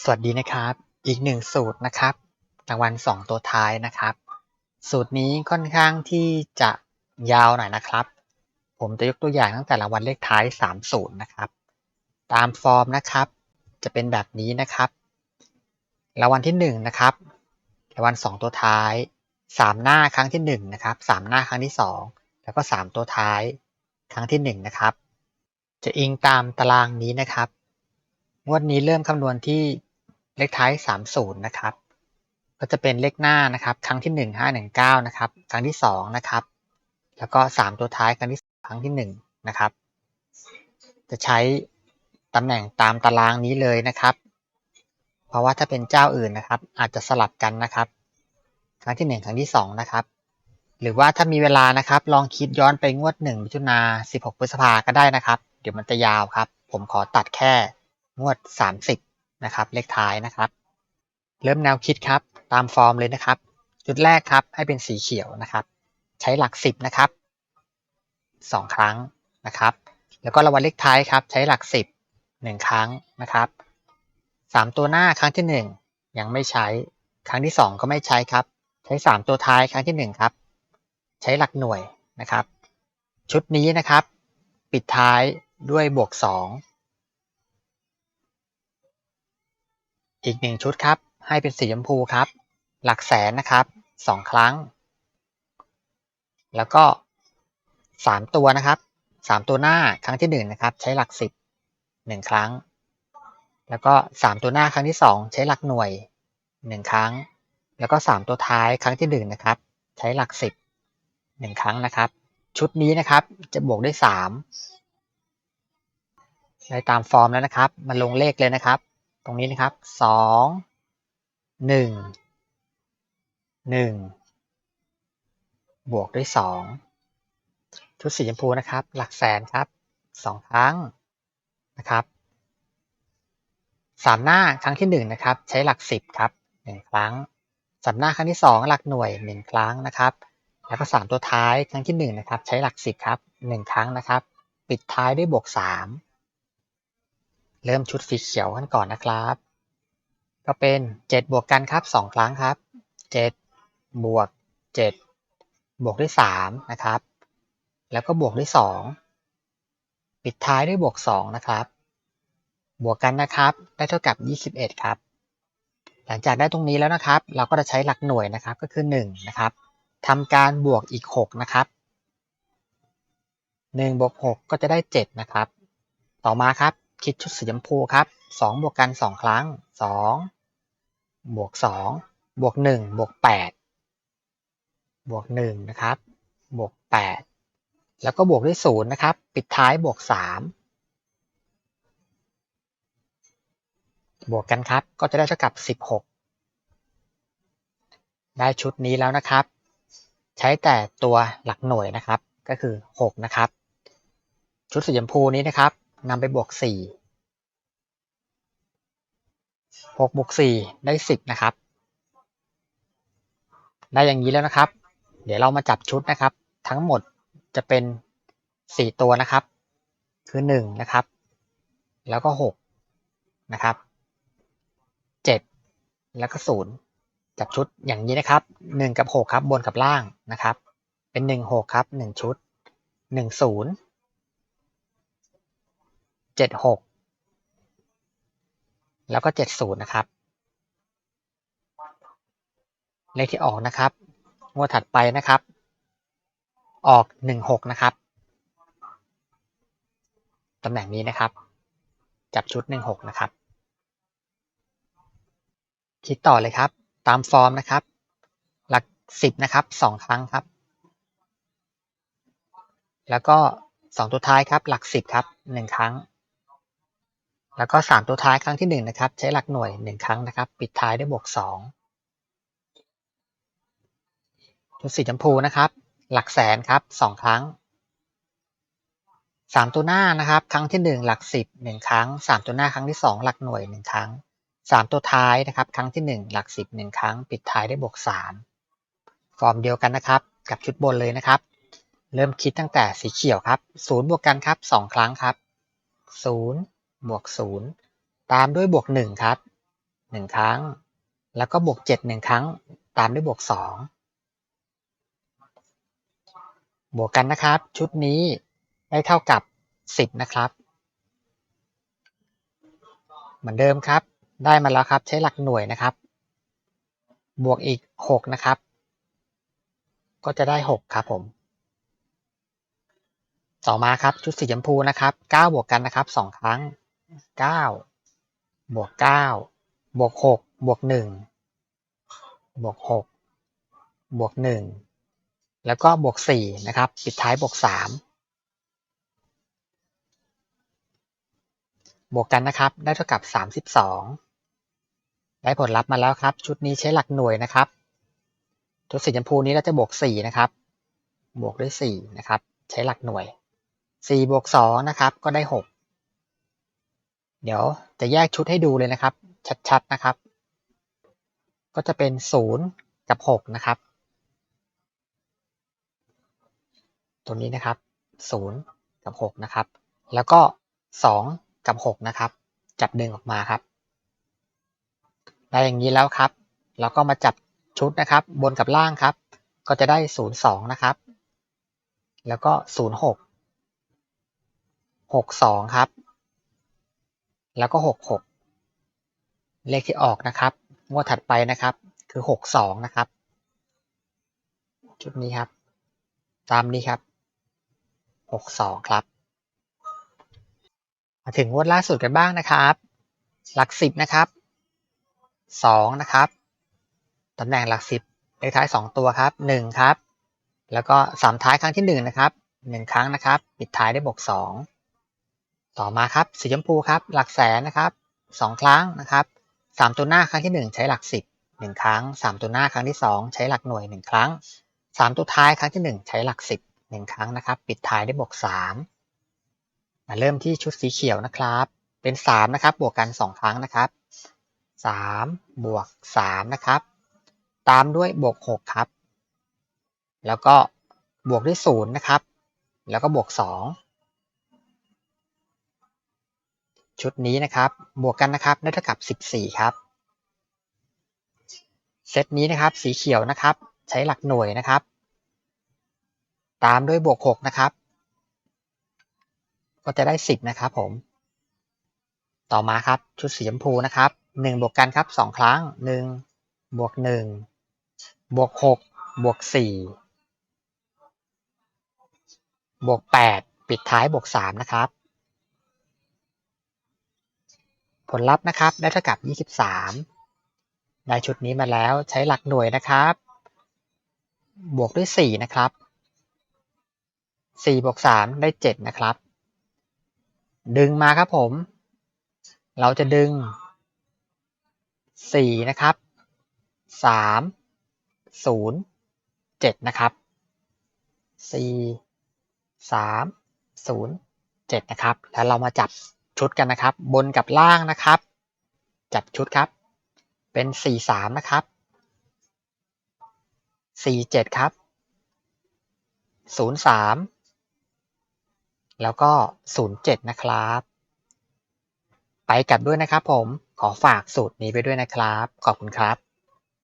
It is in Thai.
สวัสดีนะครับ อีกหนึ่งสูตรนะครับรางวัลสองตัวท้ายนะครับ สูตรนี้ค่อนข้างที่จะยาวหน่อยนะครับ ผมจะยกตัวอย่างตั้งแต่รางวัลเลขท้ายสามศูนย์นะครับ ตามฟอร์มนะครับ จะเป็นแบบนี้นะครับ รางวัลที่หนึ่งนะครับรางวัลสองตัวท้ายสามหน้าครั้งที่หนึ่งนะครับสามหน้าครั้งที่สองแล้วก็สามตัวท้ายครั้งที่หนึ่งนะครับ จะอิงตามตารางนี้นะครับ งวดนี้เริ่มคำนวณที่เลขท้าย 30 นะครับ ก็จะเป็นเลขหน้านะครับ ครั้งที่ 1 5 1 9 นะครับ ครั้งที่ 2 นะครับ แล้วก็ 3 ตัวท้ายครั้งที่ครั้งที่ 1 นะครับ จะใช้ตำแหน่งตามตารางนี้เลยนะครับ เพราะว่าถ้าเป็นเจ้าอื่นนะครับ อาจจะสลับกันนะครับ ครั้งที่ 1 ครั้งที่ 2 นะครับ หรือว่าถ้ามีเวลานะครับ ลองคิดย้อนไปงวด1มิถุนา16 พฤษภาก็ได้นะครับ เดี๋ยวมันจะยาวครับ ผมขอตัดแค่ งวด 30 นะครับ เลขท้ายนะครับ เริ่มแนวคิดครับ ตามฟอร์มเลยนะครับ จุดแรกครับ ให้เป็นสีเขียวนะครับ ใช้หลัก 10 นะครับ 2 ครั้งนะครับ แล้วก็รางวัลเลขท้ายครับ ใช้หลัก 10 1 ครั้งนะครับ 3 ตัวหน้าครั้งที่ 1 ยังไม่ใช้ ครั้งที่ 2 ก็ไม่ใช้ครับ ใช้ 3 ตัวท้ายครั้งที่ 1 ครับ ใช้หลักหน่วยนะครับ ชุดนี้นะครับ ปิดท้ายด้วยบวก 2 อีกหนึ่งชุดครับ ให้เป็นสีชมพูครับ หลักแสนนะครับสองครั้ง แล้วก็สามตัวนะครับสามตัวหน้าครั้งที่หนึ่งนะครับ ใช้หลักสิบหนึ่งครั้ง แล้วก็สามตัวหน้าครั้งที่สองใช้หลักหน่วยหนึ่งครั้ง แล้วก็สามตัวท้ายครั้งที่หนึ่งนะครับ ใช้หลักสิบหนึ่งครั้งนะครับ ชุดนี้นะครับจะบวกด้วยสามได้ตามฟอร์มแล้วนะครับ มาลงเลขเลยนะครับ ตรงนี้นะครับสองหนึ่งหนึ่งบวกด้วยสองชุดสีชมพูนะครับ หลักแสนครับสองครั้งนะครับสามหน้าครั้งที่หนึ่งนะครับ ใช้หลักสิบครับหนึ่งครั้งสามหน้าครั้งที่สองหลักหน่วยหนึ่งครั้งนะครับแล้วก็สามตัวท้ายครั้งที่หนึ่งนะครับ ใช้หลักสิบครับหนึ่งครั้งนะครับ ปิดท้ายด้วยบวกสาม เริ่มชุดสีเขียวกันก่อนนะครับ ก็เป็น 7 บวกกันครับ 2 ครั้งครับ 7 บวก 7 บวกด้วย3นะครับ แล้วก็บวกด้วย 2 ปิดท้ายด้วยบวก 2 นะครับ บวกกันนะครับ ได้เท่ากับ 21 ครับ หลังจากได้ตรงนี้แล้วนะครับ เราก็จะใช้หลักหน่วยนะครับก็คือ 1 นะครับทำการบวกอีก 6 นะครับ1บวก6ก็จะได้ 7 นะครับ ต่อมาครับ คิดชุดสีชมพูครับ2บวกกัน 2 ครั้ง 2 บวก 2 บวก 1 บวก 8 บวก 1 นะครับ บวก 8 แล้วก็บวกด้วย 0 นะครับ ปิดท้ายบวก 3 บวกกันครับ ก็จะได้เท่ากับ 16 ได้ชุดนี้แล้วนะครับ ใช้แต่ตัวหลักหน่วยนะครับ ก็คือ 6 นะครับ ชุดสีชมพูนี้นะครับ นำไปบวก4 6บวก4ได้10นะครับ ได้อย่างนี้แล้วนะครับ เดี๋ยวเรามาจับชุดนะครับ ทั้งหมดจะเป็น4ตัวนะครับ คือ1นะครับ แล้วก็6นะครับ7แล้วก็0จับชุดอย่างนี้นะครับ1กับ6ครับบนกับล่างนะครับ เป็น1 6ครับ1ชุด1 0 เจ็ดหกแล้วก็เจ็ดศูนย์นะครับ เลขที่ออกนะครับ งวดถัดไปนะครับ ออกหนึ่งหกนะครับตำแหน่งนี้นะครับ จับชุดหนึ่งหกนะครับ คิดต่อเลยครับ ตามฟอร์มนะครับ หลักสิบนะครับสองครั้งครับ แล้วก็สองตัวท้ายครับ หลักสิบครับหนึ่งครั้ง แล้วก็ 3 ตัวท้ายครั้งที่1นะครับ ใช้หลักหน่วย 1 ครั้งนะครับ ปิดท้ายด้วยบวก2ชุดสีชมพูนะครับ หลักแสนครับ 2 ครั้ง 3 ตัวหน้านะครับ ครั้งที่ 1 หลัก 10 1 ครั้ง 3 ตัวหน้าครั้งที่ 2 หลักหน่วย 1 ครั้ง 3 ตัวท้ายนะครับ ครั้งที่ 1 หลัก 10 1 ครั้ง ปิดท้ายด้วยบวก3ฟอร์มเดียวกันนะครับ กับชุดบนเลยนะครับ เริ่มคิดตั้งแต่สีเขียวครับ0บวกกันครับ 2 ครั้งครับ0 บวกศูนย์ตามด้วยบวกหนึ่งครับหนึ่งครั้ง แล้วก็บวกเจ็ดหนึ่งครั้ง ตามด้วยบวกสองบวกกันนะครับ ชุดนี้ได้เท่ากับสิบนะครับ เหมือนเดิมครับ ได้มาแล้วครับใช้หลักหน่วยนะครับ บวกอีกหกนะครับ ก็จะได้หกครับผมต่อมาครับชุดสีชมพูนะครับเก้าบวกกันนะครับสองครั้ง เก้าบวกเก้าบวกหกบวกหนึ่งบวกหกบวกหนึ่งแล้วก็บวกสี่นะครับ ปิดท้ายบวกสามบวกกันนะครับ ได้เท่ากับสามสิบสองได้ผลลัพธ์มาแล้วครับ ชุดนี้ใช้หลักหน่วยนะครับชุดสีชมพูนี้เราจะบวกสี่นะครับ บวกด้วยสี่นะครับ ใช้หลักหน่วยสี่บวกสองนะครับ ก็ได้หก เดี๋ยวจะแยกชุดให้ดูเลยนะครับ ชัดๆนะครับ ก็จะเป็นศูนย์กับหกนะครับ ตัวนี้นะครับศูนย์กับหกนะครับ แล้วก็สองกับหกนะครับ จับดึงออกมาครับได้อย่างนี้แล้วครับ เราก็มาจับชุดนะครับ บนกับล่างครับ ก็จะได้ศูนะครับ แล้วก็ศูนย์หกหกสองครับ แล้วก็หกหกเลขที่ออกนะครับงวดถัดไปนะครับคือหกสองนะครับ ชุดนี้ครับ ตามนี้ครับหกสองครับ มาถึงงวดล่าสุดกันบ้างนะครับ หลักสิบนะครับสองนะครับตำแหน่งหลักสิบเลขท้ายสองตัวครับหนึ่งครับ แล้วก็สามท้ายครั้งที่หนึ่งนะครับหนึ่งครั้งนะครับ ปิดท้ายได้บวกสอง ต่อมาครับสีชมพูครับหลักแสนนะครับ2 ครั้งนะครับ3ตัวหน้าครั้งที่ 1 ใช้หลัก 10 1 ครั้ง 3 ตัวหน้าครั้งที่ 2 ใช้หลักหน่วย 1 ครั้ง 3 ตัวท้ายครั้งที่ 1 ใช้หลัก 10 1 ครั้งนะครับ ปิดท้ายได้บวก3มาเริ่มที่ชุดสีเขียวนะครับ เป็น 3 นะครับ บวกกัน 2 ครั้งนะครับ 3 บวก 3 นะครับ ตามด้วยบวก 6 ครับ แล้วก็บวกด้วย0นะครับ แล้วก็บวก 2 ชุดนี้นะครับ บวกกันนะครับได้เท่ากับสิบสี่ครับ เซตนี้นะครับ สีเขียวนะครับ ใช้หลักหน่วยนะครับ ตามด้วยบวกหกนะครับ ก็จะได้สิบนะครับผม ต่อมาครับชุดสีชมพูนะครับหนึ่งบวกกันครับสองครั้งหนึ่งบวกหนึ่งบวกหกบวกสี่บวกแปดปิดท้ายบวกสามนะครับ ผลลัพธ์นะครับได้เท่ากับยี่สิบสามได้ชุดนี้มาแล้วใช้หลักหน่วยนะครับ บวกด้วยสี่นะครับสี่บวกสามได้เจ็ดนะครับ ดึงมาครับผม เราจะดึงสี่นะครับสามศูนย์เจ็ดนะครับสี่สามศูนย์เจ็ดนะครับ แล้วเรามาจับ ชุดกันนะครับ บนกับล่างนะครับ จับชุดครับ เป็นสี่สามนะครับสี่เจ็ดครับศูนย์สามแล้วก็ศูนย์เจ็ดนะครับ ไปกลับด้วยนะครับผมขอฝากสูตรนี้ไปด้วยนะครับ ขอบคุณครับ